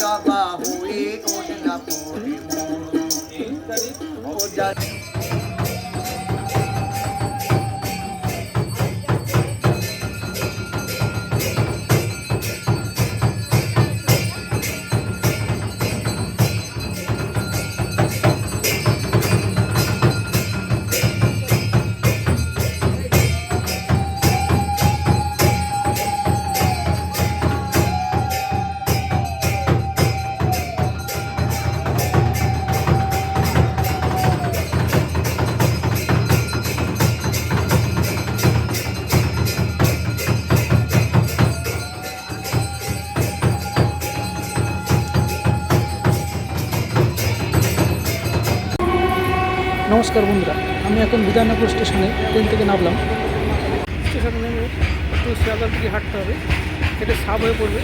জবা হয়ে নমস্কার বন্ধুরা, আমি এখন বিধাননগর স্টেশনে ট্রেন থেকে নামলাম। স্টেশনে নেমে একটু শিয়ালদার দিকে হাঁটতে হবে। এটা সাব হয়ে পড়বে।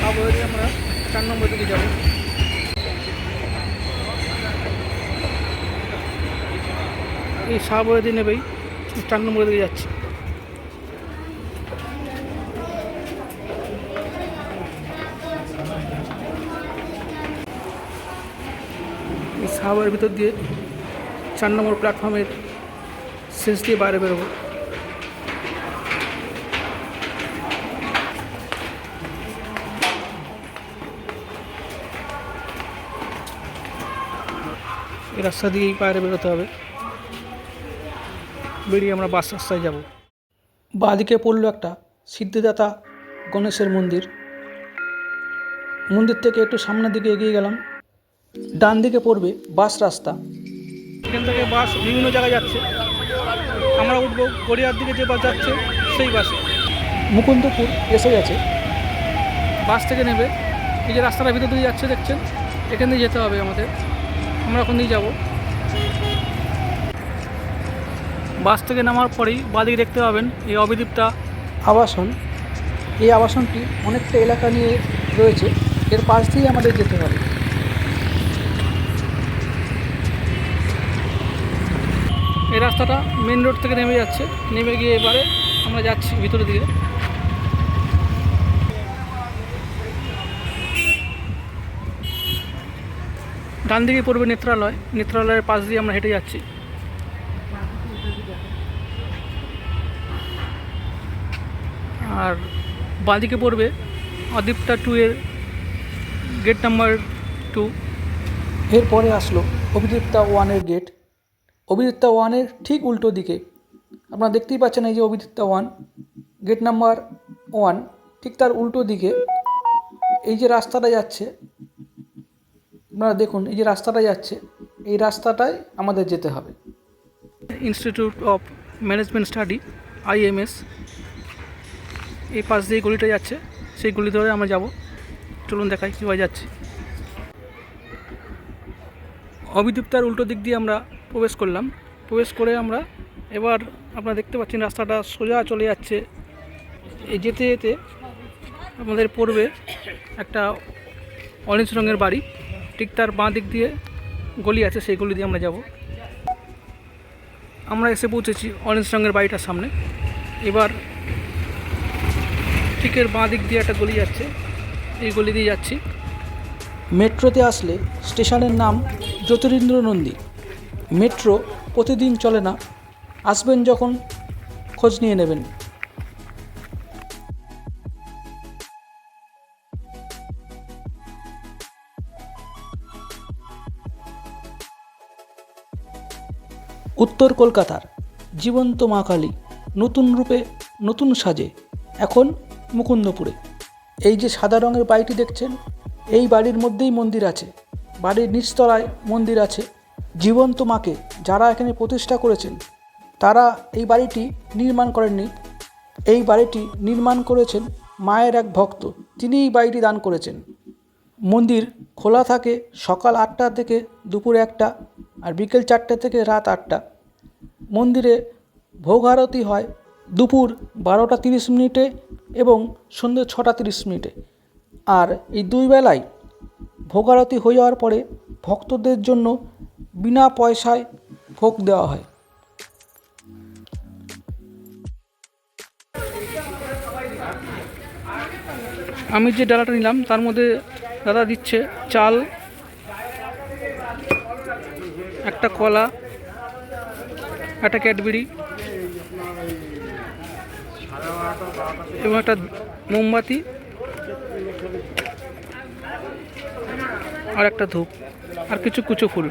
সাব হয়ে আমরা চার নম্বর দিকে যাব। এই সাব হয়ে দিয়ে নেবেই চার নম্বর দিকে যাচ্ছি। এই সাবের ভিতর দিয়ে চার নম্বর প্ল্যাটফর্মের শেষ দিয়ে বাইরে বেরোবো। এই রাস্তা দিয়েই বাইরে বেরোতে হবে। বেরিয়ে আমরা বাস রাস্তায় যাব। বাঁদিকে পড়ল একটা সিদ্ধিদাতা গণেশের মন্দির। মন্দির থেকে একটু সামনের দিকে এগিয়ে গেলাম। ডান দিকে পড়বে বাস রাস্তা। এখান থেকে বাস বিভিন্ন জায়গায় যাচ্ছে। আমরা উঠবো গড়িয়ার দিকে যে বাস যাচ্ছে সেই বাসে। মুকুন্দপুর এসে গেছে। বাস থেকে নেবে। এই যে রাস্তাটার ভিতর দিয়ে যাচ্ছে দেখছেন? এখান দিয়ে যেতে হবে আমাদের। আমরা ওখান দিয়ে যাব। বাস থেকে নামার পরেই বাদিকে দেখতে পাবেন এই অবিদীপ্তা আবাসন। এই আবাসনটি অনেকটা এলাকা নিয়ে রয়েছে। এর পাশ দিয়ে আমাদের যেতে হবে। এই রাস্তাটা মেন রোড থেকে নেমে যাচ্ছে। নেমে গিয়ে এবারে আমরা যাচ্ছি ভিতরের দিকে। ডান দিকে পড়বে নেত্রালয়। নেত্রালয়ের পাশ দিয়ে আমরা হেঁটে যাচ্ছি। আর বাঁদিকে পড়বে অদীপ্তা টু এর গেট নাম্বার টু এরপরে আসলো অভিদীপ্তা ওয়ানের গেট অভিদীপ্তা ওয়ানের ঠিক উল্টো দিকে। আপনারা দেখতেই পাচ্ছেন এই যে Abhidipta one gate number one ঠিক তার উল্টো দিকে। এই যে রাস্তাটা যাচ্ছে, আপনারা দেখুন, এই যে রাস্তাটা যাচ্ছে, এই রাস্তাটায় আমাদের যেতে হবে। Institute of management study I M S এই পাশ দিয়ে গলিটা যাচ্ছে, সেই গলি ধরে আমরা যাব। চলুন দেখাই কীভাবে যাচ্ছি। অভিদীপ্তার উল্টো দিক দিয়ে আমরা প্রবেশ করলাম। প্রবেশ করে আমরা এবার আপনারা দেখতে পাচ্ছেন রাস্তাটা সোজা চলে যাচ্ছে। এই যেতে যেতে আমাদের পড়বে একটা অরেঞ্জ রঙের বাড়ি। ঠিক তার বাঁ দিক দিয়ে গলি আছে, সেই গলি দিয়ে আমরা যাব। আমরা এসে পৌঁছেছি অরেঞ্জ রঙের বাড়িটার সামনে। এবার ঠিকের বাঁ দিক দিয়ে একটা গলি যাচ্ছে। এই গলি দিয়ে যাচ্ছি। মেট্রোতে আসলে স্টেশনের নাম জ্যোতিরিন্দ্র নন্দী। মেট্রো প্রতিদিন চলে না। আসবেন যখন খোঁজ নিয়ে নেবেন। উত্তর কলকাতার জীবন্ত মা কালী নতুন রূপে নতুন সাজে এখন মুকুন্দপুরে। এই যে সাদা রঙের বাড়িটি দেখছেন, এই বাড়ির মধ্যেই মন্দির আছে। বাড়ির নিচতলায় মন্দির আছে। জীবন্ত মাকে যারা এখানে প্রতিষ্ঠা করেছেন, তারা এই বাড়িটি নির্মাণ করেননি। এই বাড়িটি নির্মাণ করেছেন মায়ের এক ভক্ত, তিনি এই বাড়িটি দান করেছেন। মন্দির খোলা থাকে সকাল আটটা থেকে দুপুর একটা আর বিকেল চারটে থেকে রাত আটটা। মন্দিরে ভোগ আরতি হয় দুপুর বারোটা তিরিশ মিনিটে এবং সন্ধ্যে ছটা তিরিশ মিনিটে। আর এই দুই বেলায় ভোগ আরতি হয়ে যাওয়ার পরে ভক্তদের জন্য বিনা পয়সায় ভোগ দেওয়া হয়। আমি যে ডালাটা নিলাম, তার মধ্যে দাদা দিচ্ছে চাল, একটা কলা, একটা ক্যাডবেরি এবং একটা মোমবাতি আর একটা ধূপ আর কিছু কুচো ফুল।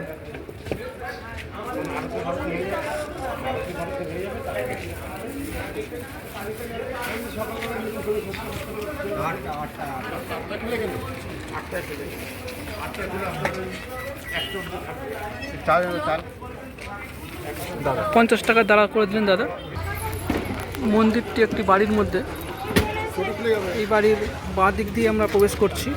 পঞ্চাশ টাকা দাঁড়া করে দিলেন দাদা। মন্দিরটি একটি বাড়ির মধ্যে। এই বাড়ির বাঁ দিক দিয়ে আমরা প্রবেশ করছি।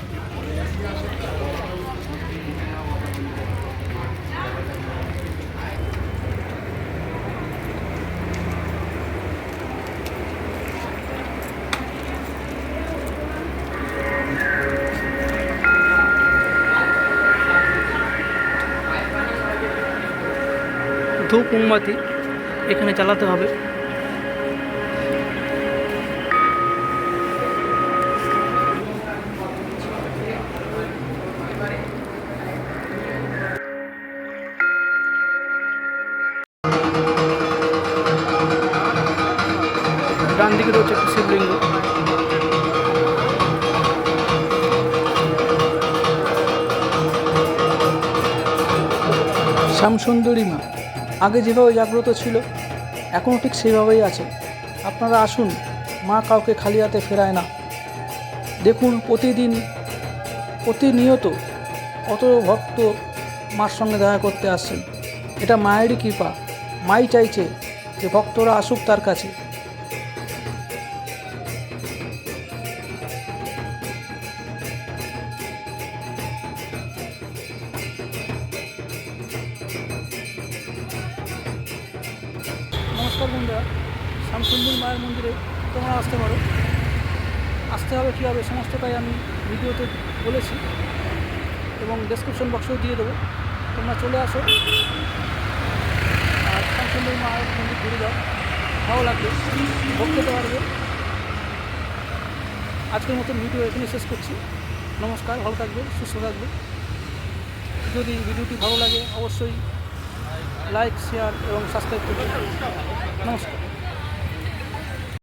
ধূপ মোমবাতি এখানে চালাতে হবে। ডান দিকে রয়েছে একটা শিবলিঙ্গ। শ্যামসুন্দরী মা। আগে যেভাবে জাগ্রত ছিল এখনও ঠিক সেইভাবেই আছে। আপনারা আসুন, মা কাউকে খালি হাতে ফেরায় না। দেখুন, প্রতিদিন, প্রতিনিয়ত কত ভক্ত মার সঙ্গে দেখা করতে আসছেন। এটা মায়েরই কৃপা। মাই চাইছে যে ভক্তরা আসুক তার কাছে। নমস্কার বন্ধুরা, শ্যামসুন্দর মায়ের মন্দিরে তোমরা আসতে পারো। আসতে হবে কীভাবে সমস্তটাই আমি ভিডিওতে বলেছি এবং ডেসক্রিপশন বক্সেও দিয়ে দেবো। তোমরা চলে আসো। আর শ্যামসুন্দর মায়ের মন্দির ঘুরে যাও। ভালো লাগবে, ভোগ খেতে পারবে। আজকের মতো ভিডিও এখানে শেষ করছি। নমস্কার, ভালো থাকবে, সুস্থ থাকবে। যদি ভিডিওটি ভালো লাগে, অবশ্যই লাইক শেয়ার এবং সাবস্ক্রাইব করবে। নমস্কার